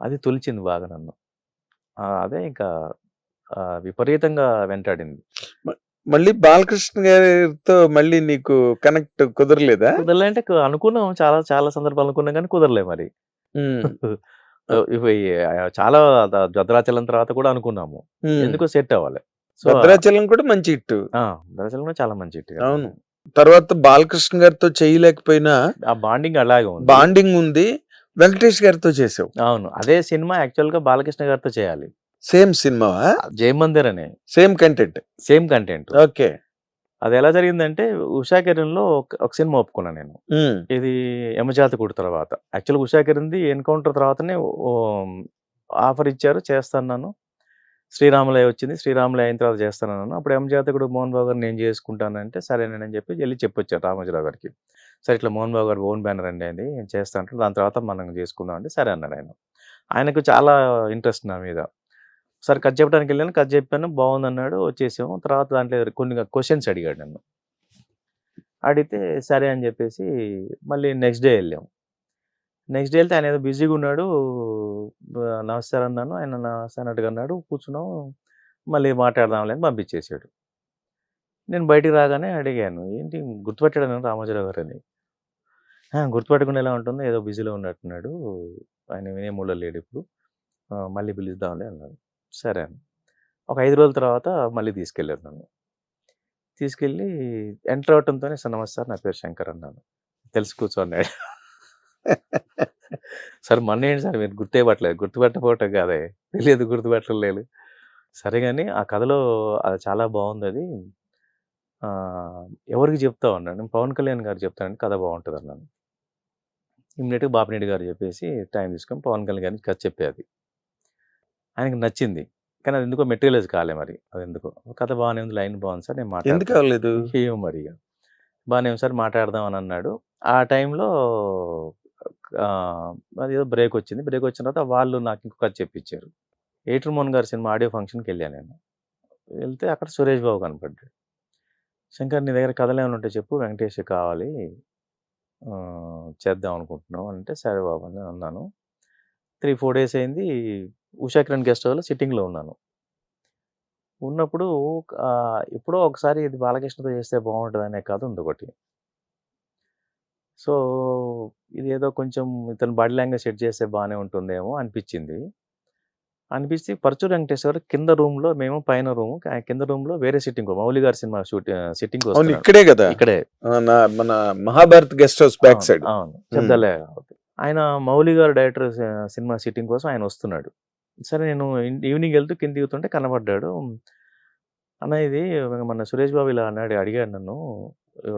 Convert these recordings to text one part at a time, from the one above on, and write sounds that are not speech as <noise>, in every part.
అది తొలిచింది బాగా నన్ను. ఆ! అదే ఇంకా విపరీతంగా వెంటాడింది. మళ్ళీ బాలకృష్ణ గారితో మళ్ళీ నీకు కనెక్ట్ కుదరలేదా? కుదరలే అంటే కు అనుకున్నాం చాలా చాలా సందర్భాలు అనుకున్నాం గానీ కుదరలే మరి. చాలా భద్రాచలం తర్వాత కూడా అనుకున్నాము. ఎందుకో సెట్ అవ్వలే. సో భద్రాచలం కూడా మంచి హిట్. ఆ! భద్రాచలం కూడా చాలా మంచి హిట్! అవును. తర్వాత బాలకృష్ణ గారితో చేయలేకపోయినా ఆ బాండింగ్ అలాగే ఉంది. బాండింగ్ ఉంది. వెంకటేష్ గారితో చేసావు. అవును. అదే సినిమా యాక్చువల్‌గా బాలకృష్ణ గారితో చేయాలి. సేమ్ సినిమావా? 'జయమందిర్' అనే same content. Same content. Okay. అది ఎలా జరిగిందంటే 'ఉషా కిరణ్‌లో' ఒక ఒక సినిమా ఒప్పుకున్నా నేను. ఇది 'యమజాతకుడు' తర్వాత. యాక్చువల్‌గా 'ఉషా కిరణ్‌ది' 'ఎన్‌కౌంటర్' తర్వాతనే ఆఫర్ ఇచ్చారు చేస్తానన్నాను. 'శ్రీరాములయ్య' వచ్చింది. 'శ్రీరాములయ్య' అయిన తర్వాత చేస్తానన్నాను. అప్పుడు 'యమజాతకుడు' మోహన్ బాబు గారు నేను చేసుకుంటానంటే సరేనని చెప్పి ఎళ్ళి చెప్పొచ్చారు రామోజీరావు గారికి. సార్ ఇట్లా మోహన్ బాబు గారు ఓన్ బ్యానర్ అండి అది. నేను చేస్తా అంటారు. దాని తర్వాత మనం చేసుకుందాం అంటే సరే అన్నాడు ఆయన. ఆయనకు చాలా ఇంట్రెస్ట్ నా మీద. సరే కట్ చెప్పడానికి వెళ్ళాను. కట్ చెప్పాను. బాగుంది అన్నాడు వచ్చేసాము. తర్వాత దాంట్లో కొన్ని క్వశ్చన్స్ అడిగాడు నన్ను. అడిగితే సరే అని చెప్పేసి మళ్ళీ నెక్స్ట్ డే వెళ్ళాము నెక్స్ట్ డే వెళ్తే ఆయన ఏదో బిజీగా ఉన్నాడు. ఆహ్, నమస్తే అన్నాను. ఆయన నమస్తే అన్నాడు. కూర్చున్నాం. మళ్ళీ మాట్లాడదాంలే అని పంపించేసాడు. నేను బయటికి రాగానే అడిగాను. ఏంటి గుర్తుపెట్టాడు రామోజీరావు గారు అని గుర్తుపట్టకుండా ఎలా ఉంటుంది. ఏదో బిజీలో ఉన్నట్టున్నాడు. ఆయన వినే మూడ్‌లో లేడు ఇప్పుడు. మళ్ళీ పిలుద్దాంలే అన్నాడు. సరే అని. ఒక ఐదు రోజుల తర్వాత మళ్ళీ తీసుకెళ్ళారు నన్ను. తీసుకెళ్ళి ఎంటర్ అవటంతోనే సార్ నమస్తే సార్ నా పేరు శంకర్ అన్నాను. తెలుసు కూర్చోన్నాడు సార్ సార్ మొన్నేంటి సార్ మీరు గుర్తుపట్టలేదు పట్టలేదు. కాదే. తెలియదు గుర్తుపట్టలేదు. సరే కానీ ఆ కథలో అది చాలా బాగుంది అది ఎవరికి చెప్తా ఉన్నాను పవన్ కళ్యాణ్ గారు చెప్తానండి కథ బాగుంటుంది అన్నాను ఇమ్మీడియేట్‌గా బాపినెట్టి గారు చెప్పేసి టైం తీసుకొని పవన్ కళ్యాణ్ గారికి కథ చెప్పా అది. ఆయనకి నచ్చింది. కానీ అది ఎందుకో మెటీరియలైజ్ కాలే మరి. అదెందుకో. కథ బానే ఉంది. లైన్ బావుంది సార్ నేను ఎందుకు మాట్లాడతా. అవ్వలేదు? ఏమో మరి ఇగ. బానే ఉంది సార్ మాట్లాడదాం అని అన్నాడు. ఆ టైంలో ఆహ్, అదేదో బ్రేక్ వచ్చింది. బ్రేక్ వచ్చిన తర్వాత వాళ్ళు నాకు ఇంకో కథ చెప్పించారు. 'ఏటూరు మోహన్' గారి సినిమా ఆడియో ఫంక్షన్‌కెళ్ళాను నేను. వెళ్తే అక్కడ సురేష్ బాబు కనపడ్డాడు. శంకర్ నీ దగ్గర కథలు ఏమైనా ఉంటే చెప్పు వెంకటేష్‌వి కావాలి. చేద్దాం అనుకుంటున్నాం అంటే సరే బాబు అని అన్నాను. 3, 4 డేస్ అయింది. ఉషా కిరణ్ గెస్ట్ హౌస్‌లో సిట్టింగ్‌లో ఉన్నాను. ఉన్నప్పుడు ఎప్పుడో ఒకసారి ఇది బాలకృష్ణతో చేస్తే బావుంటదనే కథ ఉందొకటి. సో, ఇది ఏదో కొంచెం ఇతను బాడీ లాంగ్వేజ్ సెట్ చేస్తే బాగానే ఉంటుందేమో అనిపించింది అనిపిచ్చి పరచూరు వెంకటేష్ గారు కింద రూమ్‌లో మేము పైన రూము. కింద రూమ్‌లో వేరే సిట్టింగ్ మౌలి గారి సినిమా. వస్తున్నాడు. ఇక్కడే గదా! ఇక్కడే. మన 'Mahabharat guest house' back. Side. అవును. చెప్తాలే. ఆయన మౌలి గారు డైరెక్టర్ సినిమా సిట్టింగ్ కోసం ఆయన వస్తున్నాడు. సరే నేను ఈవినింగ్ ఎళ్తూ కింద దిగుతుంటే కనపడ్డాడు. అన్న ఇది మొన్న సురేష్ బాబు ఇలా అన్నాడు అడిగాడు నన్ను.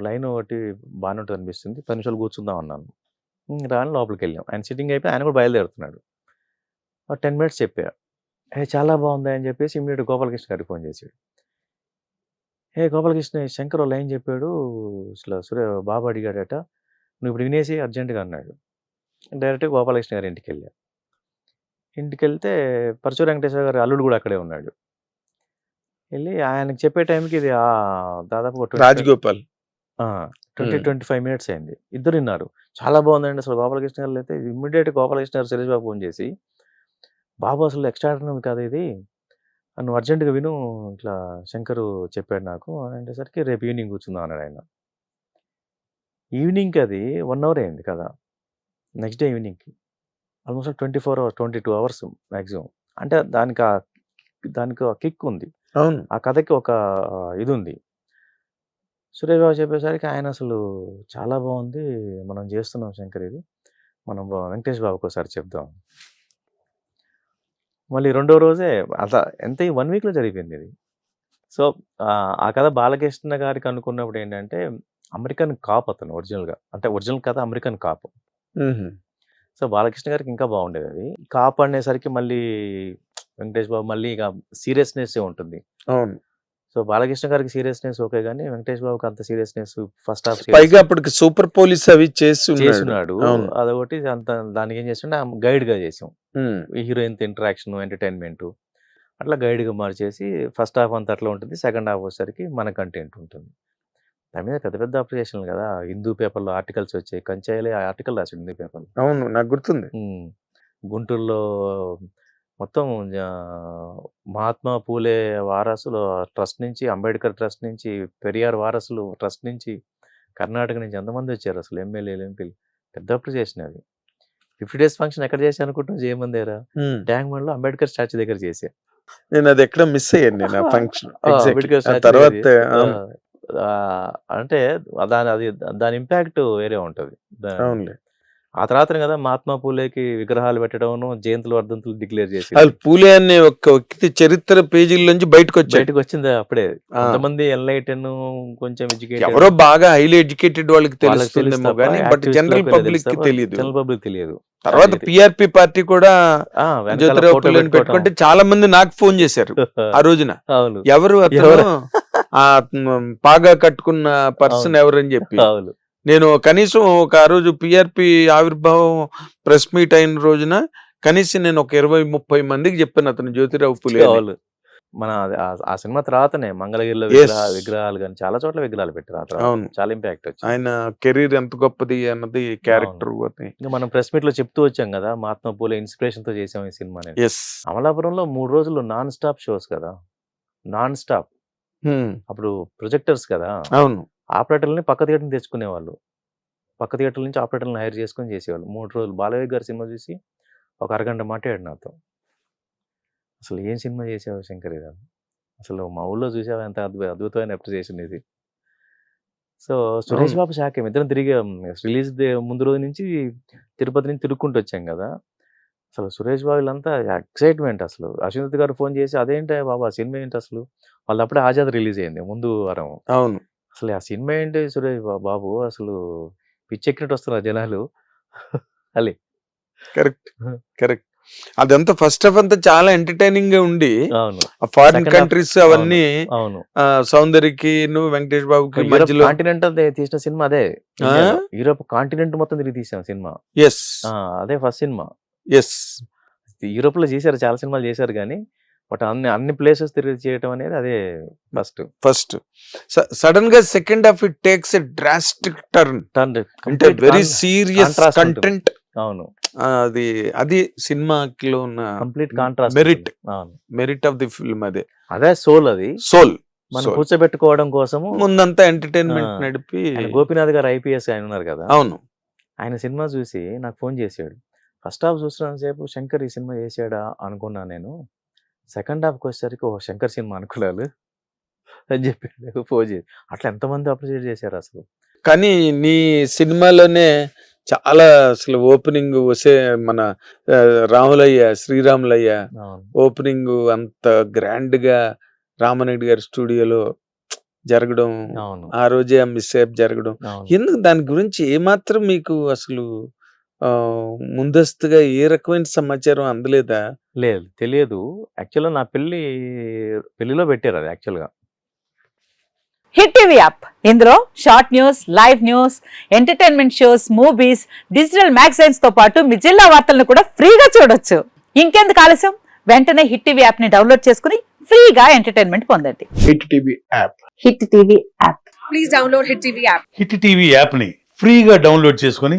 లైన్ ఒకటి బానే ఉంటదనిపిస్తుంది. 10 నిమిషాలు కూర్చుందాం అన్నాను. హ్మ్. రా అని లోపలికెళ్ళాం. ఆయన సిట్టింగ్ అయిపోయి ఆయన కూడా బయలుదేరుతున్నాడు. 10 మినిట్స్ చెప్పా. ఏ చాలా బావుంది అని చెప్పేసి ఇమ్మీడియేట్‌గా గోపాలకృష్ణ గారికి ఫోన్ చేసాడు. ఏ గోపాలకృష్ణ శంకర్ లైన్ చెప్పాడు. అసలు సురే బాబు అడిగాడట. నువ్వు ఇప్పుడు వినేసేయి అర్జెంట్‌గా అన్నాడు. డైరెక్ట్‌గా గోపాలకృష్ణ గారి ఇంటికెళ్ళా. ఇంటికెళ్తే పరచూరు వెంకటేశ్వర గారి అల్లుడు కూడా అక్కడే ఉన్నాడు. ఎళ్ళి ఆయనకి చెప్పే టైంకి ఇది దాదాపు ఒక 25 రాజగోపాల్. 20, హ్మ్. 25 మినిట్స్ అయింది. ఇద్దరు ఇన్నారు. చాలా బావుందండి అసలు గోపాలకృష్ణ గారు అయితే ఇమ్మీడియేట్‌గా గోపాలకృష్ణ గారు సురేష్ బాబుకి ఫోన్ చేసి, బాబు అసలు ఎక్స్ట్రార్డినరీ కథ ఇది. నువ్వు అర్జెంట్‌గా విను ఇట్లా శంకరు చెప్పాడు నాకు అని అనేసరికి రేపు ఈవినింగ్ కూర్చుందాం అన్నాడు ఆయన. ఈవినింగ్‌కి అది 1 అవర్ అయింది కథ. Next day ఈవినింగ్‌కి. Almost 24 hours, 22 hours maximum. అంటే దానికి ఆ దానికి ఒక కిక్ ఉంది. అవును. ఆ కథకి ఒక ఇదుంది. సురేష్ బాబు చెప్పేసరికి ఆయన అసలు చాలా బావుంది. మనం చేస్తున్నాం శంకర్ ఇది. మనం వెంకటేష్ బాబుకి ఒకసారి చెప్దాం. మళ్ళీ రెండో రోజే అస ఎంత 1 వీక్‌లో జరిగిపోయింది ఇది. సో, ఆ కథ బాలకృష్ణ గారికి అనుకున్నప్పుడు ఏంటంటే అమెరికన్ కాప్ అతను ఒరిజినల్‌గా. అంటే ఒరిజినల్ కథ అమెరికన్ కాప్. సో, బాలకృష్ణ గారికి ఇంకా బావుండేదది. కాప్ అనేసరికి మళ్ళీ వెంకటేష్ బాబు మళ్ళీ ఇక సీరియస్‌నెస్సే ఉంటుంది. అవును. సో, బాలకృష్ణ గారికి సీరియస్‌నెస్ ఓకే గానీ, వెంకటేష్ బాబుకి అంత సీరియస్‌నెస్ ఫస్ట్ హాఫ్ పైగా అప్పటికి సూపర్ పోలీస్ అవి చేసి. అవును. అదొకటి అంత దానికి ఏం చేసామంటే గైడ్‌గా చేసాం. హ్మ్. హీరోయిన్‌తో ఇంటరాక్షన్, ఎంటర్‌టైన్‌మెంటు అట్లా గైడ్‌గా మార్చేసి ఫస్ట్ హాఫ్ అంతా అట్లా ఉంటుంది. సెకండ్ హాఫ్ వచ్చేసరికి మన కంటెంట్ ఉంటుంది. దాని మీద పెద్ద పెద్ద అప్రిషియేషన్‌లు కదా! హిందూ పేపర్‌లో ఆర్టికల్స్ వచ్చాయి. కంచాయిలే ఆ ఆర్టికల్ రాసాడు హిందూ పేపర్‌లో. అవును. నాకు గుర్తుంది. గుంటూరులో మొత్తం మహాత్మా పూలే వారసులు ట్రస్ట్ నుంచి, అంబేద్కర్ ట్రస్ట్ నుంచి, పెరియార్ వారసులు ట్రస్ట్ నుంచి, కర్ణాటక నుంచి ఎంతమంది వచ్చారు అసలు ఎమ్మెల్యేలు, ఎంపీలు. పెద్ద అప్రిసియేషన్ అది. 50 డేస్ ఫంక్షన్ ఎక్కడ జేఎంఎన్ దగ్గర? హ్మ్. ట్యాంక్ బండ్‌లో అంబేద్కర్ స్టాచ్యూ దగ్గర చేశా. నేను అది ఎక్కడో మిస్ అయ్యాను నేను <laughs> ఫంక్షన్. అంబేద్కర్ తర్వాత అంటే దాని అది దాని ఇంపాక్ట్ వేరే ఉంటది. ఆ తర్వాతనే కదా మహాత్మా పూలేకి విగ్రహాలు పెట్టడమును, జయంతులు, వర్ధంతులు డిక్లేర్. అసలు పూలే అనే ఒక వ్యక్తి చరిత్ర పేజీల్లోంచి బయటకొచ్చాడు. బయటకొచ్చింది అప్పుడే. ఆ! కొంతమంది ఎన్‌లైటెన్ కొంచెం ఎడ్యుకేటెడ్ ఎవరో బాగా హైలీ ఎడ్యుకేటెడ్ వాళ్ళకి వాళ్ళకి తెలుసు తెలుస్తుందేమో గానీ బట్ జనరల్ తప్ప తెలీదు. జనరల్ పబ్లిక్ తెలియదు. తర్వాత. పీఆర్‌పీ పార్టీ కూడా జ్యోతిరావు పూలేని. పెట్టుకుంటే చాలా మంది నాకు ఫోన్ చేశారు ఆ రోజున. ఎవరు? ఆ పాగా కట్టుకున్న పర్సన్. ఎవరని చెప్పి. నేను కనీసం ఒక ఆ రోజు పీఆర్‌పీ ఆవిర్భావం ప్రెస్ మీట్ అయిన రోజున కనీసం నేను ఒక 20, 30 మందికి చెప్పాను అతను జ్యోతిరావు పూలే. అవును. మన ఆ సినిమా తర్వాతనే మంగళగిరిలో విగ్రహాలు గాని చాలా చోట్ల విగ్రహాలు పెట్టారు. అవును. చాలా ఇంపాక్ట్ వచ్చింది. ఆయన కెరీర్ ఎంత గొప్పది అన్నది క్యారెక్టర్. ఇంకా మనం ప్రెస్ మీట్‌లో చెప్తూ వచ్చాం కదా! మహాత్మా పూలే ఇన్‌స్పిరేషన్‌తో చేసాం ఈ సినిమాని. యెస్. అమలాపురంలో 3 రోజులు నాన్ స్టాప్ షోస్ కదా! Non stop. హ్మ్. అప్పుడు ప్రొజెక్టర్స్ కదా! అవును. ఆపరేటర్‌లని పక్క థియేటర్ తెచ్చుకునేవాళ్ళు. పక్క థియేటర్‌ల నుంచి ఆపరేటర్‌లని హైర్ చేసుకొని చేసేవాళ్ళు. 3 రోజులు బాలయ్య గారి సినిమా చూసి ఒక అరగంట మాట్లాడాడు నాతో. అసలు ఏం సినిమా చేసావు శంకర్ ఇది? అసలు మా ఊళ్ళో చూసావా ఎంత అద్భు అద్భుతమైన అప్రిసియేషన్ ఇది. సో, సురేష్. బాబు షాకే ఇద్దరం తిరిగాం. రిలీజ్ ముందు రోజు నుంచి తిరుపతి నుంచి తిరుక్కుంటూ వచ్చాం కదా! అసలు సురేష్ బాబు వీళ్ళంతా ఎక్సైట్‌మెంట్ అసలు. అశ్వథ్ గారు ఫోన్ చేసి అదేంటయ్య బాబు ఆ సినిమా ఏంటి అసలు? వాళ్ళది అప్పుడే ఆజాద్ రిలీజ్ అయింది ముందు వారం. అవును. అసలు ఆ సినిమా ఏంటి సురేష్ బా బాబు అసలు పిచ్చెక్కినట్టు వస్తున్నారు జనాలు. అని. కరెక్ట్. కరెక్ట్. అదంతా ఫస్ట్ హాఫ్ అంతా చాలా ఎంటర్‌టైనింగ్‌గా ఉండి అవును. ఆ ఫారిన్ కంట్రీస్ అవును. అవన్నీ అవును. ఆహ్, సౌందర్యకిను, వెంకటేష్ బాబుకి యూరప్ మధ్యలో కాంటినెంట్ తీసిన సినిమా అదే. ఆ? యూరప్ కాంటినెంట్ మొత్తం తిరిగి తీసాం సినిమా. యెస్. ఆ! అదే ఫస్ట్ సినిమా. యెస్. యూరోప్‌లో చేశారు చాలా సినిమాలు చేశారు గానీ, బట్ అన్ని అన్ని ప్లేసెస్ తిరిగి చేయటం అనేది అదే ఫస్ట్. ఫస్ట్. స సడెన్‌గా second half it takes a drastic turn. Turn అంటే వెరీ సీరియస్. కంటెంట్ అవును. అది అది సినిమాకిలో ఉన్న complete contrast merit. Merit of the film అదే. అదే సోల్ అది. సోల్. మనం. కూర్చోబెట్టుకోవడం కోసము ముందంతా! ఎంటర్‌టైన్‌మెంట్ నడిపి గోపీనాథ్ గారు ఐపీఎస్ ఆయన ఉన్నారు కదా! అవును. ఆయన సినిమా చూసి నాకు ఫోన్ చేసాడు. ఫస్ట్ హాఫ్ సేపు శంకర్ ఈ సినిమా చేసాడా అనుకున్నా నేను. సెకండ్ హాఫ్‌కి వచ్చేసరికి ఓహ్! శంకర్ సినిమా అనుకున్నాను. అని ఫోన్ చేసి. అట్లా ఎంతమంది అప్రిషియేట్ చేశారు అసలు. కానీ నీ సినిమాలోనే చాలా అసలు ఓపెనింగ్ ఒసే మన రాములయ్య, శ్రీరాములయ్య. ఓపెనింగ్ అంత గ్రాండ్‌గా రామానాయుడు గారి స్టూడియోలో జరగడం. ఆ రోజే ఆ మిస్‌హ్యాప్ జరగడం. ఎందుకు దాని గురించి ఏమాత్రం మీకు అసలు ముందస్తుగా ఏ రకమైన సమాచారం అందలేదా? లేదు. తెలియదు. యాక్చువల్‌గా నా పెళ్ళి పెళ్ళిలో పెట్టారు అది యాక్చువల్‌గా. హిట్ టీవీ యాప్ ఇందులో short news live news entertainment shows movies digital మ్యాగజైన్స్తో పాటు మీ జిల్లా వార్తలను కూడా ఫ్రీగా చూడొచ్చు ఇంకెందుకు ఆలస్యం వెంటనే హిట్ టీవీ యాప్ని డౌన్లోడ్ చేసుకుని ఫ్రీగా ఎంటర్టైన్మెంట్ పొందండి hit TV app hit TV app please download Hit TV app. Hit TV యాప్ని ఫ్రీగా డౌన్లోడ్ చేసుకొని